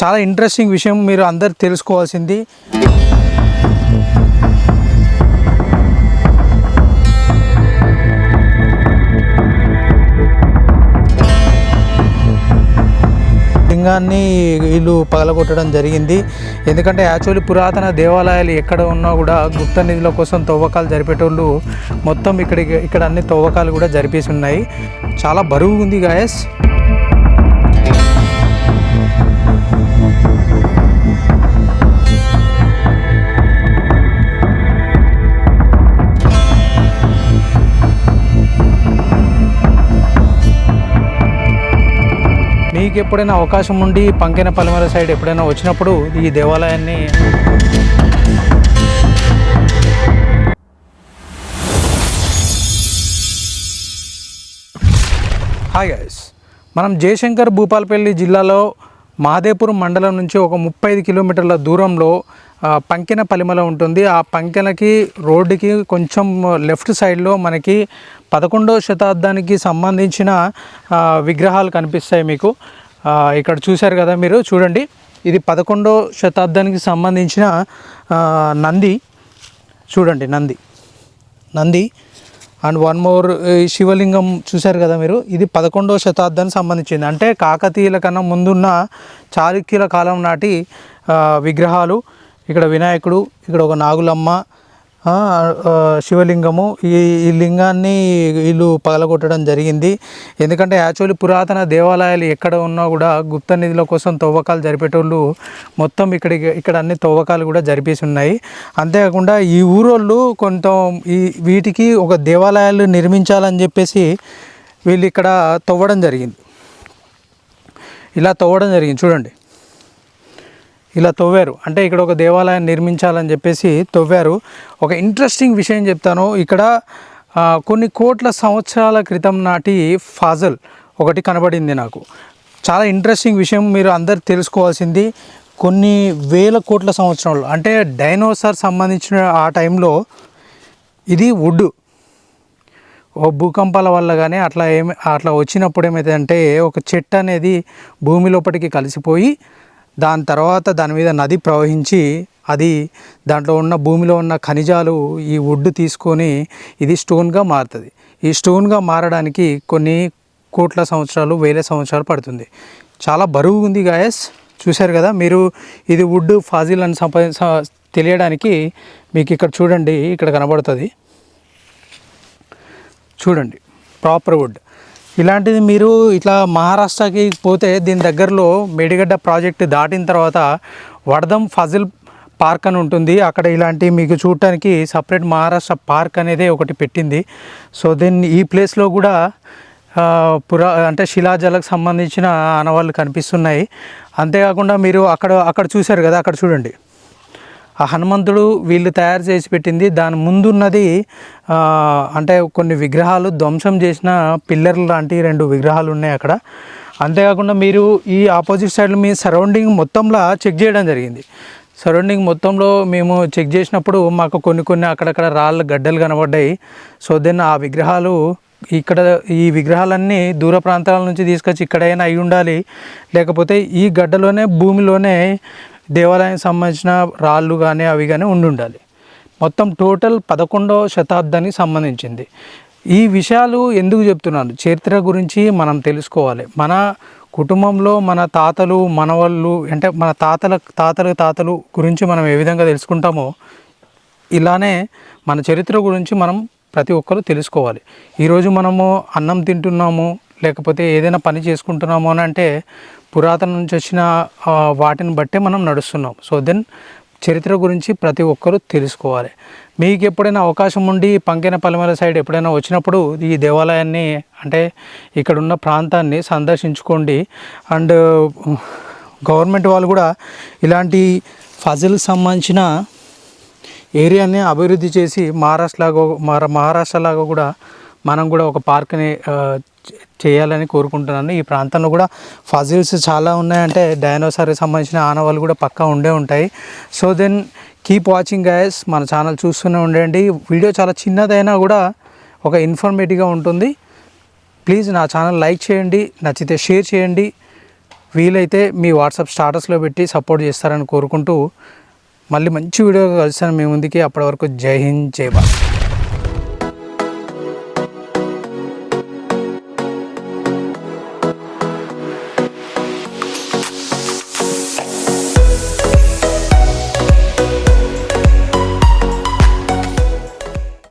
చాలా ఇంట్రెస్టింగ్ విషయం మీరు అందరు తెలుసుకోవాల్సింది. లింగాన్ని వీళ్ళు పగలగొట్టడం జరిగింది. ఎందుకంటే యాక్చువల్లీ పురాతన దేవాలయాలు ఎక్కడ ఉన్నా కూడా గుప్త నిధుల కోసం తవ్వకాలు జరిపేటోళ్ళు మొత్తం ఇక్కడ ఇక్కడ అన్ని తవ్వకాలు కూడా జరిపేసి ఉన్నాయి. చాలా బరువు ఉంది గాయస్ మీకు ఎప్పుడైనా అవకాశం ఉండి పంకెన పలిమల సైడ్ ఎప్పుడైనా వచ్చినప్పుడు ఈ దేవాలయాన్ని హాయ్ గైస్ మనం జయశంకర్ భూపాలపల్లి జిల్లాలో మహదేపురం మండలం నుంచి ఒక ముప్పై ఐదు కిలోమీటర్ల దూరంలో పంకెన పలిమల ఉంటుంది. ఆ పంకెనకి రోడ్డుకి కొంచెం లెఫ్ట్ సైడ్లో మనకి పదకొండవ శతాబ్దానికి సంబంధించిన విగ్రహాలు కనిపిస్తాయి మీకు. ఇక్కడ చూశారు కదా మీరు చూడండి. ఇది పదకొండో శతాబ్దానికి సంబంధించిన నంది. చూడండి Nandi. Nandi. And one more Shivalingam చూశారు కదా మీరు? ఇది పదకొండవ శతాబ్దానికి సంబంధించింది. అంటే కాకతీయుల కన్నా ముందున్న చాళుక్యుల కాలం నాటి విగ్రహాలు. ఇక్కడ వినాయకుడు ఇక్కడ ఒక నాగులమ్మ శివలింగము. ఈ ఈ లింగాన్ని వీళ్ళు పగలగొట్టడం జరిగింది. ఎందుకంటే యాక్చువల్లీ పురాతన దేవాలయాలు ఎక్కడ ఉన్నా కూడా గుప్త నిధుల కోసం తవ్వకాలు జరిపేటోళ్ళు మొత్తం ఇక్కడ ఇక్కడ అన్ని తవ్వకాలు కూడా జరిపేసి ఉన్నాయి. అంతేకాకుండా ఈ ఊరోళ్ళు కొంత ఈ వీటికి ఒక దేవాలయాలు నిర్మించాలని చెప్పేసి వీళ్ళు ఇక్కడ తవ్వడం జరిగింది. ఇలా తవ్వడం జరిగింది. చూడండి. ఇలా తవ్వారు. అంటే ఇక్కడ ఒక దేవాలయం నిర్మించాలని చెప్పేసి తవ్వారు. ఒక ఇంట్రెస్టింగ్ విషయం చెప్తాను. ఇక్కడ కొన్ని కోట్ల సంవత్సరాల క్రితం నాటి ఫాజల్ ఒకటి కనబడింది నాకు. చాలా ఇంట్రెస్టింగ్ విషయం మీరు అందరు తెలుసుకోవాల్సింది. కొన్ని వేల కోట్ల సంవత్సరాలు అంటే డైనోసార్ సంబంధించిన ఆ టైంలో ఇది వుడ్ ఓ భూకంపాల వల్ల కానీ అట్లా ఏమి అట్లా వచ్చినప్పుడు ఏమైతే అంటే ఒక చెట్టు అనేది భూమి లోపలికి కలిసిపోయి దాని తర్వాత దాని మీద నది ప్రవహించి అది దాంట్లో ఉన్న భూమిలో ఉన్న ఖనిజాలు ఈ వుడ్ తీసుకొని ఇది స్టోన్గా మారుతుంది. ఈ స్టోన్గా మారడానికి కొన్ని కోట్ల సంవత్సరాలు వేల సంవత్సరాలు పడుతుంది. చాలా బరువు ఉంది గాయస్ చూశారు కదా మీరు ఇది వుడ్ ఫాజిల్ అని సంప తెలియడానికి మీకు ఇక్కడ చూడండి ఇక్కడ కనబడుతుంది. చూడండి ప్రాపర్ వుడ్ ఇలాంటిది మీరు ఇట్లా మహారాష్ట్రకి పోతే దీని దగ్గరలో మేడిగడ్డ ప్రాజెక్ట్ దాటిన తర్వాత వడదం ఫజిల్ పార్క్ అని ఉంటుంది. అక్కడ ఇలాంటి మీకు చూడటానికి సపరేట్ మహారాష్ట్ర పార్క్ అనేది ఒకటి పెట్టింది. సో దెన్ ఈ ప్లేస్లో కూడా పురా అంటే శిలాజలకు సంబంధించిన ఆనవాళ్ళు కనిపిస్తున్నాయి. అంతేకాకుండా మీరు అక్కడ అక్కడ చూశారు కదా అక్కడ చూడండి. ఆ హనుమంతుడు వీళ్ళు తయారు చేసి పెట్టింది. దాని ముందున్నది అంటే కొన్ని విగ్రహాలు ధ్వంసం చేసిన పిల్లర్లు లాంటి రెండు విగ్రహాలు ఉన్నాయి అక్కడ. అంతేకాకుండా మీరు ఈ ఆపోజిట్ సైడ్లో మీ సరౌండింగ్ మొత్తంలో చెక్ చేయడం జరిగింది. సరౌండింగ్ మొత్తంలో మేము చెక్ చేసినప్పుడు మాకు కొన్ని కొన్ని అక్కడక్కడ రాళ్ళ గడ్డలు కనబడ్డాయి. సో దెన్ ఆ విగ్రహాలు ఇక్కడ ఈ విగ్రహాలన్నీ దూర ప్రాంతాల నుంచి తీసుకొచ్చి ఇక్కడైనా అయి ఉండాలి. లేకపోతే ఈ గడ్డలోనే భూమిలోనే దేవాలయానికి సంబంధించిన రాళ్ళు కానీ అవి కానీ ఉండి ఉండాలి మొత్తం టోటల్ పదకొండవ శతాబ్దానికి సంబంధించింది. ఈ విషయాలు ఎందుకు చెప్తున్నాను? చరిత్ర గురించి మనం తెలుసుకోవాలి. మన కుటుంబంలో మన తాతలు మనవళ్ళు అంటే మన తాతల తాతల తాతలు గురించి మనం ఏ విధంగా తెలుసుకుంటామో ఇలానే మన చరిత్ర గురించి మనం ప్రతి ఒక్కరూ తెలుసుకోవాలి. ఈరోజు మనము అన్నం తింటున్నాము లేకపోతే ఏదైనా పని చేసుకుంటున్నాము అని అంటే పురాతన నుంచి వచ్చిన వాటిని బట్టే మనం నడుస్తున్నాం. సో దెన్ చరిత్ర గురించి ప్రతి ఒక్కరూ తెలుసుకోవాలి. మీకు ఎప్పుడైనా అవకాశం ఉండి పంకెన పలమల సైడ్ ఎప్పుడైనా వచ్చినప్పుడు ఈ దేవాలయాన్ని అంటే ఇక్కడ ఉన్న ప్రాంతాన్ని సందర్శించుకోండి. అండ్ గవర్నమెంట్ వాళ్ళు కూడా ఇలాంటి ఫజిల్ సంబంధించిన ఏరియాని అభివృద్ధి చేసి మహారాష్ట్రలాగా మహారాష్ట్రలాగా కూడా మనం కూడా ఒక పార్క్ని చేయాలని కోరుకుంటున్నాను. ఈ ప్రాంతంలో కూడా ఫజిల్స్ చాలా ఉన్నాయంటే డైనోసార్కి సంబంధించిన ఆనవాళ్ళు కూడా పక్కా ఉండే ఉంటాయి. So then keep watching guys మన ఛానల్ చూస్తూనే ఉండండి. వీడియో చాలా చిన్నదైనా కూడా ఒక ఇన్ఫర్మేటివ్గా ఉంటుంది. ప్లీజ్ నా ఛానల్ లైక్ చేయండి. నచ్చితే షేర్ చేయండి. వీలైతే మీ వాట్సాప్ స్టాటస్లో పెట్టి సపోర్ట్ చేస్తారని కోరుకుంటూ మళ్ళీ మంచి వీడియో కలిసాను మీ ముందుకి అప్పటి వరకు జై హింద్ జై భారత్.